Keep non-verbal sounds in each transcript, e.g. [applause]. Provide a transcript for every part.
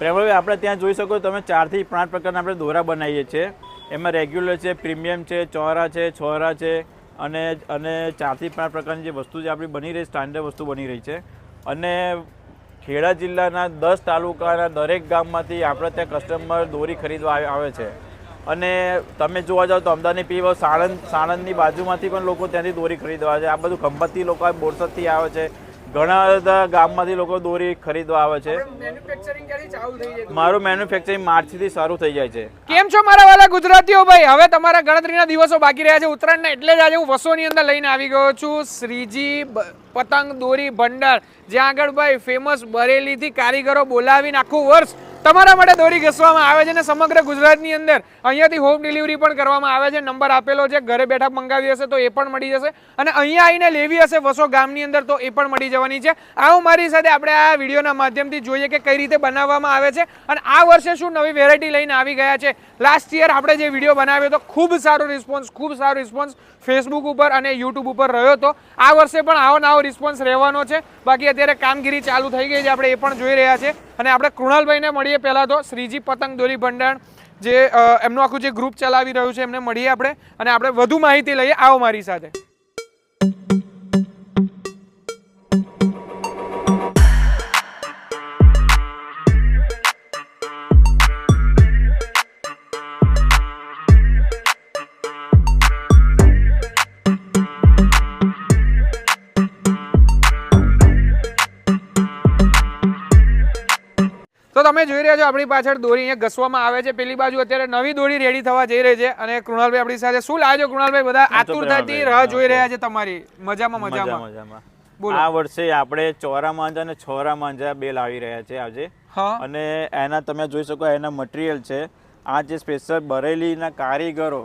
પ્રેમલભાઈ આપણે ત્યાં જોઈ શકો તમે ચારથી પાંચ પ્રકારના આપણે દોરા બનાવીએ છીએ. એમાં રેગ્યુલર છે પ્રીમિયમ છે, ચોરા છે, છોરા છે, અને અને ચારથી પાંચ પ્રકારની જે વસ્તુ જે આપણી બની રહી સ્ટાન્ડર્ડ વસ્તુ બની રહી છે. અને ખેડા જિલ્લાના દસ તાલુકાના દરેક ગામમાંથી આપણે ત્યાં કસ્ટમર દોરી ખરીદવા આવે- છે. અને તમે જોવા જાઓ તો અમદાવાદની પીવો સાણંદ, સાણંદની બાજુમાંથી પણ લોકો ત્યાંથી દોરી ખરીદવા છે. આ બધું ખંભાતથી લોકો, બોરસદથી આવે છે. ઘણા બધા ગામમાંથી લોકો દોરી ખરીદવા આવે છે. મારું મેન્યુફેક્ચરિંગ માર્ચથી સારું થઈ જાય છે. કેમ છો મારા વાલા ગુજરાતીઓ ભાઈ? હવે તમારા ગણતરીના દિવસો બાકી રહ્યા છે. ઉત્તરાયણના એટલે જ આજે હું વસોની અંદર લઈને આવી ગયો છું. શ્રીજી પતંગ દોરી ભંડાર. જ્યાં આગળ ભાઈ ફેમસ બરેલીથી કારીગરો બોલાવીને આખું વર્ષ તમારા માટે દોરી ઘસવામાં આવે છે અને સમગ્ર ગુજરાતની અંદર અહીંયાથી હોમ ડિલિવરી પણ કરવામાં આવે છે. નંબર આપેલો છે, ઘરે બેઠા મંગાવી હશે તો એ પણ મળી જશે. અને અહીંયા આવીને લેવી હશે વસો ગામની અંદર તો એ પણ મળી જવાની છે. આવો મારી સાથે આપણે આ વિડીયોના માધ્યમથી જોઈએ કે કઈ રીતે બનાવવામાં આવે છે. અને આ વર્ષે શું નવી વેરાયટી લઈને આવી ગયા છે. લાસ્ટ યર આપણે જે વીડિયો બનાવ્યો હતો ખૂબ સારો રિસ્પોન્સ ખૂબ સારો રિસ્પોન્સ ફેસબુક ઉપર અને યુટ્યુબ ઉપર રહ્યો હતો. આ વર્ષે પણ આવો નવો રિસ્પોન્સ રહેવાનો છે. બાકી અત્યારે કામગીરી ચાલુ થઈ ગઈ છે, આપણે એ પણ જોઈ રહ્યા છે. અને આપણે કૃણાલભાઈને મળીએ પહેલાં તો. શ્રીજી પતંગ દોરી ભંડાણ જે એમનું આખું જે ગ્રુપ ચલાવી રહ્યું છે, એમને મળીએ આપણે. અને આપણે વધુ માહિતી લઈએ આવો મારી સાથે. તમે જોઈ રહ્યા છો આપણી પાછળ દોરી અહીંયા ઘસવામાં આવે છે. પેલી બાજુ અત્યારે નવી દોરી રેડી થવા જઈ રહી છે અને કૃણાલભાઈ આપણી સાથે શું લાવ્યો કૃણાલભાઈ બધા આતુરતાથી રાહ જોઈ રહ્યા છે તમારી. મજામાં મજામાં આ વર્ષે આપણે ચોરા માંજા અને છોરા માંજા બે લાવી રહ્યા છે આજે. અને એના તમે જોઈ શકો એના મટીરિયલ છે. આ જે સ્પેશિયલ બરેલીના કારીગરો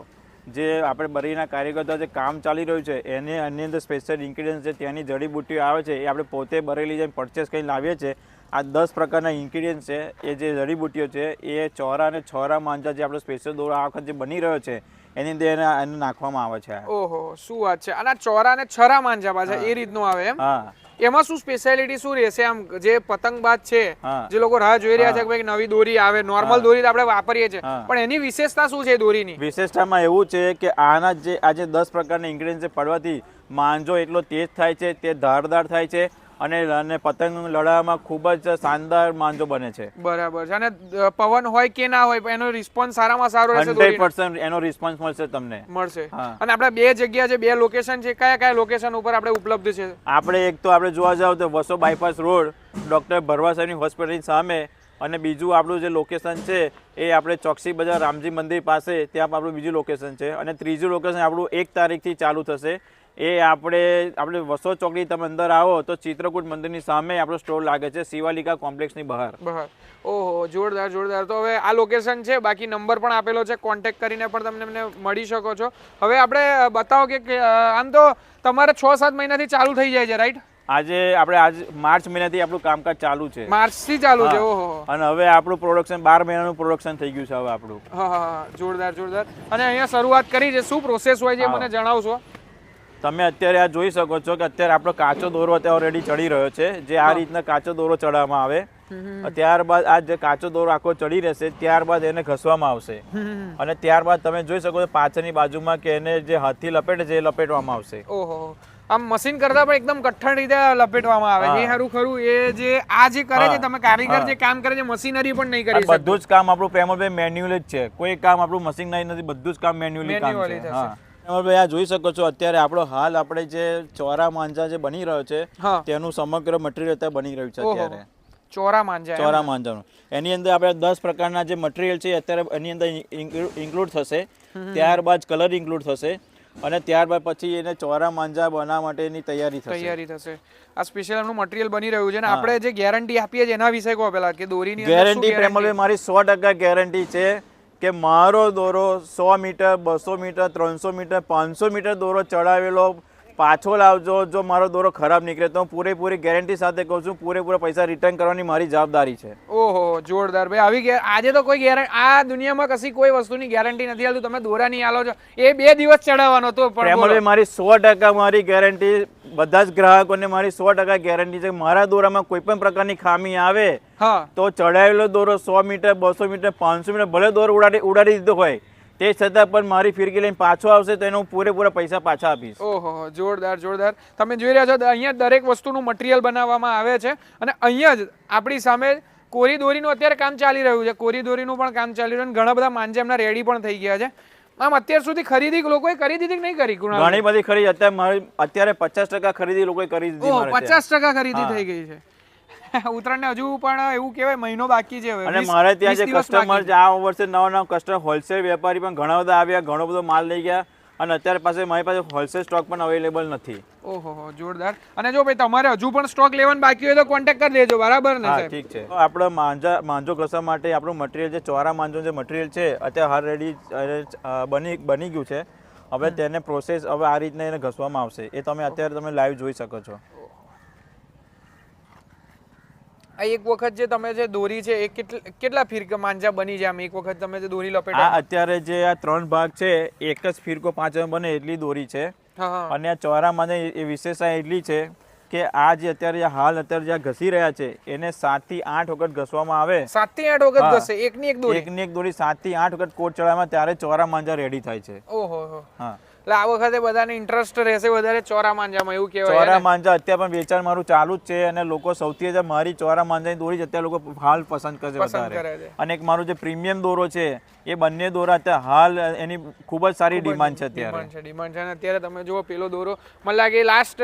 જે આપણે બરેલીના કારીગરો જે કામ ચાલી રહ્યું છે એને એની અંદર સ્પેશિયલ ઇન્ગ્રીડિયન્ટ છે ત્યાંની જડીબુટ્ટીઓ આવે છે એ આપણે પોતે બરેલી જઈને પરચેસ કરીને લાવીએ છીએ. આ દસ પ્રકારના ઇન્ગ્રીડિયન્ટ છે એ જે જડીબુટ્ટીઓ છે એ ચોરા અને છોરા માંજા જે આપણો સ્પેશિયલ દોરો આ વખત જે બની રહ્યો છે એની અંદર એને નાખવામાં આવે છે. ઓહો શું વાત છે? અને ચોરા અને છરા માંજા પાછા એ રીતનું આવે એમ? હા. એમાં શું સ્પેશિયાલિટી શું રહેશે આમ? જે પતંગબાજ છે જે લોકો રાહ જોઈ રહ્યા છે કે ભાઈ નવી દોરી આવે નોર્મલ દોરી તો આપણે વાપરીએ છીએ. પણ એની વિશેષતા શું છે દોરીની? વિશેષતામાં એવું છે કે આના જે આ જે દસ પ્રકારના ઇન્ગ્રીડિયન્ટ પડવાથી માંજો એટલો તેજ થાય છે તે ધારદાર થાય છે અને અને પતંગ લડાવવામાં ખૂબ જ શાનદાર માંજો બને છે. બરાબર છે. અને પવન હોય કે ના હોય એનો રિસ્પોન્સ સારામાં સારો રહેશે હંડ્રેડ દોરીનો. એનો રિસ્પોન્સ મળશે તમને. મળશે. અને આપણે બે જગ્યા છે બે લોકેશન છે કયા કયા લોકેશન ઉપર આપણે ઉપલબ્ધ છે? આપણે એક તો આપણે જોવા જાવ તો વસો બાયપાસ રોડ ડોક્ટર ભરવાસાની હોસ્પિટલની સામે અને બીજું આપણું જે લોકેશન છે એ આપણે ચોકસી બજાર રામજી મંદિર પાસે ત્યાં આપણું બીજું લોકેશન છે. અને ત્રીજું લોકેશન આપણું એક તારીખથી ચાલુ થશે. એ આપણે આપણે વસો ચોકડી તમે અંદર આવો તો ચિત્રકૂટ મંદિરની સામે આપણો સ્ટોર લાગે છે શિવાલિકા કોમ્પ્લેક્સની બહાર. બહાર. ઓહો જોરદાર જોરદાર. તો હવે આ લોકેશન છે બાકી નંબર પણ આપેલો છે કોન્ટેક્ટ કરીને પણ તમને મને મળી શકો છો. હવે આપણે બતાવો કે આમ તો તમારે છ સાત મહિનાથી ચાલુ થઈ જાય છે રાઈટ આજે આપણે આજ માર્ચ મહિનાથી આપણું કામકાજ ચાલુ છે. માર્ચથી ચાલુ છે. ઓહો. અને હવે આપણું પ્રોડક્શન બાર મહિનાનું પ્રોડક્શન થઈ ગયું છે હવે આપણું. હા હા, જોરદાર જોરદાર. અને અહીંયા શરૂઆત કરી છે. શું પ્રોસેસ હોય છે મને જણાવશો. તમે અત્યારે આ જોઈ શકો છો કે અત્યારે આપણો કાચો દોરો અત્યારે ઓલરેડી ચડી રહ્યો છે. જે આ રીતના કાચો દોરો ચડાવવામાં આવે. ત્યારબાદ આ જે કાચો દોરો આખો ચડી રહેશે ત્યારબાદ એને ઘસવામાં આવશે. અને ત્યારબાદ તમે જોઈ શકો છો પાછળની બાજુમાં કે એને જે હાથથી લપેટે છે એ લપેટવામાં આવશે. ઓહો. આમ મશીન કરતા પણ એકદમ કઠણ રીતે લપેટવામાં આવે. છે એ ખરું. એ જે આ જે કરે છે તમે કારીગર જે કામ કરે છે મશીનરી પણ નહીં કરી બધું જ કામ આપણું પ્રેમલભાઈ મેન્યુઅલ જ છે. કોઈ કામ આપણું મશીન નહીં નથી બધું જ કામ મેન્યુઅલી કામ છે. હા. પ્રેમલભાઈ આ જોઈ શકો છો અત્યારે આપણો હાલ આપણે જે ચોરા માંજા જે બની રહ્યો છે તેનું સમગ્ર મટીરિયલ અત્યારે બની રહ્યું છે અત્યારે. ચોરા માંજા ચોરા માંજાનું. એની અંદર આપણે દસ પ્રકારના જે મટીરિયલ છે અત્યારે એની અંદર ઇન્ક્લુડ થશે. ત્યારબાદ કલર ઇન્ક્લુડ થશે અને ત્યારબાદ પછી એને ચોરા માંજા બનાવવા માટેની તૈયારી થશે. તૈયારી થશે. આ સ્પેશિયલ એમનું મટીરિયલ બની રહ્યું છે ને આપણે જે ગેરંટી આપીએ છીએ એના વિશે કહો પેલા કે દોરીની ગેરંટી? પ્રેમલભાઈ મારી સો ટકા ગેરંટી છે. કે મારો દોરો સો મીટર બસો મીટર ત્રણસો મીટર પાંચસો મીટર દોરો ચડાવેલો પાછો લાવજો જો મારો દોરો ખરાબ નીકળે તો હું પૂરેપૂરી ગેરંટી સાથે કહું છું પૂરેપૂરા પૈસા રિટર્ન કરવાની મારી જવાબદારી છે. ઓહો જોરદાર. ભાઈ આવી ગયા આજે તો કોઈ ગેરંટી આ દુનિયામાં કશી કોઈ વસ્તુની ગેરંટી નથી આવતું તમે દોરા નહીં આલો છો. એ બે દિવસ ચડાવવાનો તો પણ મારી સો ટકા મારી ગેરંટી બધા જ ગ્રાહકોને મારી સો ટકા ગેરંટી છે. મારા દોરામાં કોઈ પણ પ્રકારની ખામી આવે તો ચડાવેલો દોરો સો મીટર બસો મીટર પાંચસો મીટર ભલે દોર ઉડાડી ઉડાડી દીધો હોય તે છતાં પણ મારી ફિરકી લઈને પાછો આવશે તો એનો હું પૂરેપૂરા પૈસા પાછા આપીશ. ઓહો જોરદાર જોરદાર. તમે જોઈ રહ્યા છો અહીંયા દરેક વસ્તુનું મટીરિયલ બનાવવામાં આવે છે અને અહીંયા જ આપણી સામે કોરી દોરીનું અત્યારે કામ ચાલી રહ્યું છે. કોરી દોરીનું પણ કામ ચાલી રહ્યું છે અને ઘણા બધા માંજે એમના રેડી પણ થઈ ગયા છે. આમ અત્યાર સુધી ખરીદી લોકોએ કરી દીધી કે નહીં કરી ઘણી બધી ખરીદી અત્યારે મારી અત્યારે પચાસ ટકા ખરીદી લોકોએ કરી દીધી. પચાસ ટકા ખરીદી થઈ ગઈ છે. [laughs] ઉત્તરાયણને હજુ પણ એવું કહેવાય મહિનો બાકી છે અને મારે ત્યાં જે કસ્ટમર આ વર્ષે નવા નવા કસ્ટમર હોલસેલ વેપારી પણ ઘણા બધા આવ્યા ઘણો બધો માલ લઈ ગયા. અને અત્યારે પાસે મારી પાસે હોલસેલ સ્ટોક પણ અવેલેબલ નથી. ઓહો જોરદાર. અને જો ભાઈ તમારે હજુ પણ સ્ટોક લેવાનું બાકી હોય તો કોન્ટેક્ટ કરી દેજો બરાબર ને હા ઠીક છે. આપણો માંજા માંજો ઘસવા માટે આપણું મટીરિયલ જે ચોરા માંજો જે મટીરિયલ છે અત્યારે હાલ રેડી બની બની ગયું છે. હવે તેને પ્રોસેસ હવે આ રીતના એને ઘસવામાં આવશે. એ તમે અત્યારે તમે લાઈવ જોઈ શકો છો. આ એક વખત જે તમે જે દોરી છે એ કેટલા ફિરકા માંજા બની જાય આમ? એક વખત તમે જે દોરી આ અત્યારે જે આ ત્રણ ભાગ છે એક જ ફિરકો પાંચ બને એટલી દોરી છે. અને આ ચોરામાં એ વિશેષતા એટલી છે કે આ જે અત્યારે હાલ અત્યારે જ્યાં ઘસી રહ્યા છે એને સાતથી આઠ વખત ઘસવામાં આવે. સાતથી આઠ વખત. ઘસે? એકની એક દોરી? એકની એક દોરી સાતથી આઠ વખત કોટ ચડાવવામાં ત્યારે ચોરા માંજા રેડી થાય છે. ઓહો હા. એટલે આ વખતે બધાને ઇન્ટરેસ્ટ રહેશે વધારે ચોરા માંજામાં એવું કહેવાય ચોરા માંજા અત્યારે પણ વેચાણ મારું ચાલુ જ છે અને લોકો સૌથી જે મારી ચોરા માંજાની દોરી જ અત્યારે લોકો હાલ પસંદ કરે છે પસંદ કરે વધારે અને એક મારું જે પ્રીમિયમ દોરો છે એ બંને દોરા અત્યારે હાલ એની ખૂબ જ સારી ડિમાન્ડ છે અત્યારે. ડિમાન્ડ છે ડિમાન્ડ છે. અને અત્યારે તમે જુઓ પેલો દોરો મને લાગે લાસ્ટ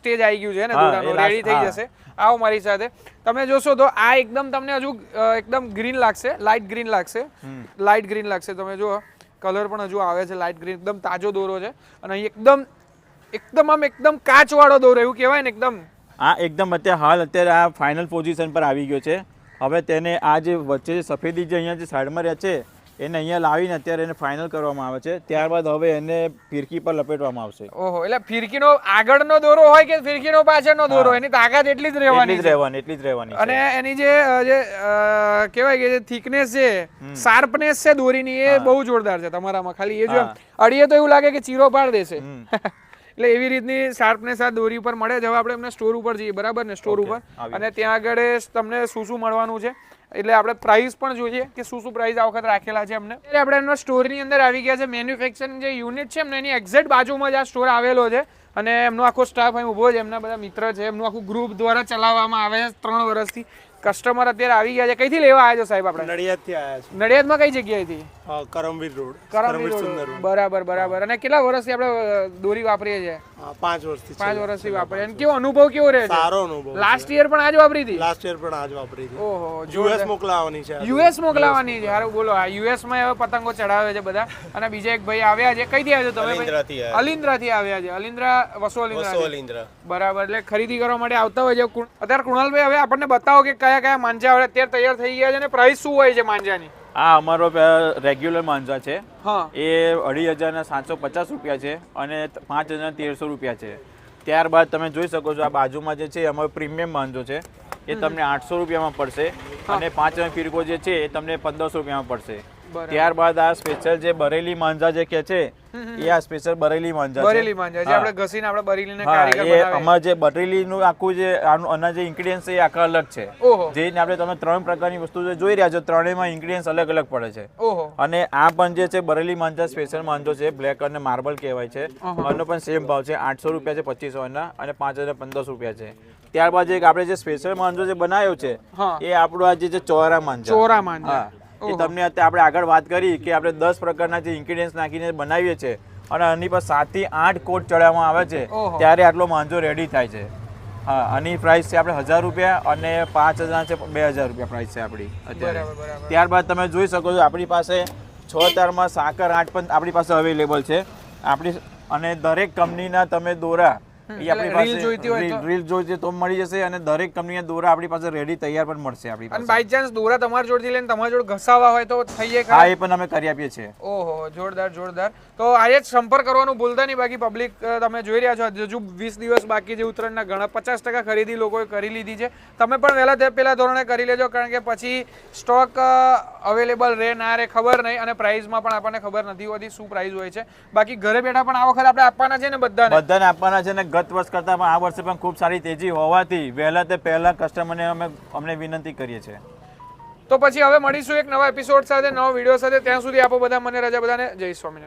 સ્ટેજ આવી ગયું છે ને દોરાનો. રેડી થઈ જશે. આવો મારી સાથે. તમે જોશો તો આ એકદમ તમને હજુ એકદમ ગ્રીન લાગશે લાઇટ ગ્રીન લાગશે. લાઇટ ગ્રીન લાગશે. તમે જુઓ. કલર પણ હજુ આવે છે લાઇટ ગ્રીન એકદમ તાજો દોરો છે. અને અહીં એકદમ એકદમ આમ એકદમ કાચવાળો દોરો, એવું કહેવાય ને એકદમ. આ એકદમ અત્યારે હાલ અત્યારે આ ફાઇનલ પોઝિશન પર આવી ગયો છે. હવે તેને આ જે વચ્ચે સફેદી જે અહીંયા જે સાઈડમાં રહે છે એને અહીંયા લાવીને અત્યારે એને ફાઇનલ કરવામાં આવે છે. ત્યારબાદ હવે એને ફિરકી પર લપેટવામાં આવશે. ઓહો એટલે ફિરકીનો આગળનો દોરો હોય કે ફિરકીનો પાછળનો દોરો? એની તાકાત એટલી જ એટલી રહેવાની જ રહેવાની એટલી જ રહેવાની અને એની જે જે કહેવાય કે જે થિકનેસ છે શાર્પનેસ છે દોરીની એ બહુ જોરદાર છે તમારામાં. ખાલી એ જો અડીએ તો એવું લાગે કે ચીરો પાડ દેશે. [laughs] એટલે એવી રીતની શાર્પનેસ આ દોરી ઉપર મળે છે. હવે આપણે એમને સ્ટોર ઉપર જઈએ. બરાબર ને? સ્ટોર ઉપર. અને ત્યાં આગળ તમને શું શું મળવાનું છે? એટલે આપણે પ્રાઇસ પણ જોઈએ કે શું શું પ્રાઇસ આ વખત રાખેલા છે એમને. એટલે આપણે એમના સ્ટોરની અંદર આવી ગયા છે. મેન્યુફેક્ચરિંગ જે યુનિટ છે એમને એની એક્ઝેક્ટ બાજુમાં જ આ સ્ટોર આવેલો છે. અને એમનો આખો સ્ટાફ અહીં ઊભો છે. એમના બધા મિત્ર છે. એમનું આખું ગ્રુપ દ્વારા ચલાવવામાં આવે છે ત્રણ વર્ષથી. કસ્ટમર અત્યારે આવી ગયા છે. કઈથી લેવા આવ્યા છો સાહેબ આપણે? નડિયાદથી આવ્યા છે. નડિયાદમાં કઈ જગ્યાએથી કરમવીર રોડ. કરમવીર સુંદર રોડ. બરાબર બરાબર. અને કેટલા વર્ષથી આપણે દોરી વાપરીએ છીએ? પાંચ વર્ષથી પાંચ વર્ષથી વાપરે. અને કેવો અનુભવ કેવો રહે છે? સારો અનુભવ લાસ્ટ યર પણ આજ વાપરી હતી? લાસ્ટ યર પણ આજ વાપરી હતી. ઓહો યુએસ મોકલાવાની છે યુએસ મોકલાવાની છે. હારું બોલો આ યુએસમાં હવે પતંગો ચડાવે છે બધા. અને બીજા એક ભાઈ આવ્યા છે. કઈથી આવ્યા છો તમે અલિન્દ્રાથી થી આવ્યા. અલિન્દ્રાથી આવ્યા છે. અલિન્દ્રા વસો અલિન્દ્રા બરાબર એટલે ખરીદી કરવા માટે આવતા હોય છે. અત્યારે કુણાલભાઈ હવે આપણને બતાવો કે કયા કયા માંજા હવે અત્યારે તૈયાર થઈ ગયા છે અને પ્રાઇસ શું હોય છે માંજાની? આ અમારો રેગ્યુલર માંજા છે. એ અઢી હજારના સાતસો પચાસ રૂપિયા છે અને પાંચ હજાર તેરસો રૂપિયા છે. ત્યારબાદ તમે જોઈ શકો છો આ બાજુમાં જે છે અમારો પ્રીમિયમ માંજો છે. એ તમને આઠસો રૂપિયામાં પડશે અને પાંચ હજાર ફિરકો જે છે એ તમને પંદરસો રૂપિયામાં પડશે. ત્યારબાદ આ સ્પેશિયલ જે બરેલી માંજા જે કે છે એ આ સ્પેશિયલ બરેલી માંજા બરેલી માંજા જે. આપણે ઘસીને આપણે બરેલીને કારીગર બનાવે અમાર જે બરેલીનું આખું જે આનું આના જે ઇન્ગ્રીડિયન્ટ્સ એ આખા અલગ છે. જે આપણે તમે ત્રણ પ્રકારની વસ્તુ જે જોઈ રહ્યા છો ત્રણેયમાં ઇન્ગ્રીડિયન્ટ્સ અલગ અલગ પડે છે. અને આ પણ જે છે બરેલી માંજા સ્પેશિયલ માંજો છે બ્લેક અને માર્બલ કહેવાય છે. આનો પણ સેમ ભાવ છે આઠસો રૂપિયા છે પચીસો ના અને પાંચ હજાર પંદરસો રૂપિયા છે. ત્યારબાદ એક આપણે જે સ્પેશિયલ માંજો જે બનાવ્યો છે એ આપણો આ જે ચોરા માંજા. ચોરા માંજા. એ તમને અત્યારે આપણે આગળ વાત કરી કે આપણે દસ પ્રકારના જે ઇન્ગ્રીડિયન્ટ્સ નાખીને બનાવીએ છીએ અને આની પર સાતથી આઠ કોટ ચડાવવામાં આવે છે ત્યારે આટલો માંજો રેડી થાય છે. હા આની પ્રાઇસ છે આપણે હજાર રૂપિયા અને પાંચ હજાર છે બે હજાર રૂપિયા પ્રાઇસ છે આપણી અત્યારે. ત્યારબાદ તમે જોઈ શકો છો આપણી પાસે છ તારમાં સાકર આઠ પણ આપણી પાસે અવેલેબલ છે. આપણી અને દરેક કંપનીના તમે દોરા એ આપણી પાસે reel જોઈતી હોય રીલ જોઈતી તો મળી જશે અને દરેક કંપનીના દોરા આપણી પાસે રેડી તૈયાર પણ મળશે આપણી અને બાય ચાન્સ દોરા તમારા જોડથી લઈને તમારા જોડે ઘસાવા હોય તો થઈએ હા એ પણ અમે કરી આપીએ છીએ. ઓહો જોરદાર જોરદાર. તો આજે જ સંપર્ક કરવાનું ભૂલતા નહીં બાકી પબ્લિક તમે જોઈ રહ્યા છો હજુ વીસ દિવસ બાકી જે ઉત્તરાયણના ઘણા. પચાસ ટકા ખરીદી લોકોએ કરી લીધી છે. તમે પણ વહેલા તે પહેલાં ધોરણે કરી લેજો કારણ કે પછી સ્ટોક અવેલેબલ રહે ના રહે ખબર નહીં અને પ્રાઇઝમાં પણ આપણને ખબર નથી હોતી શું પ્રાઇઝ હોય છે. બાકી ઘરે બેઠા પણ આ વખત આપણે આપવાના છે ને બધાને? બધાને આપવાના છે ને ગત વર્ષ કરતાં પણ આ વર્ષે પણ ખૂબ સારી તેજી હોવાથી વહેલા તે પહેલા કસ્ટમરને અમે અમને વિનંતી કરીએ છીએ. તો પછી હવે મળીશું એક નવા એપિસોડ સાથે, નવા વીડિયો સાથે. ત્યાં સુધી આપો બધા મને, રજા બધાને. જય સ્વામિનારાયણ.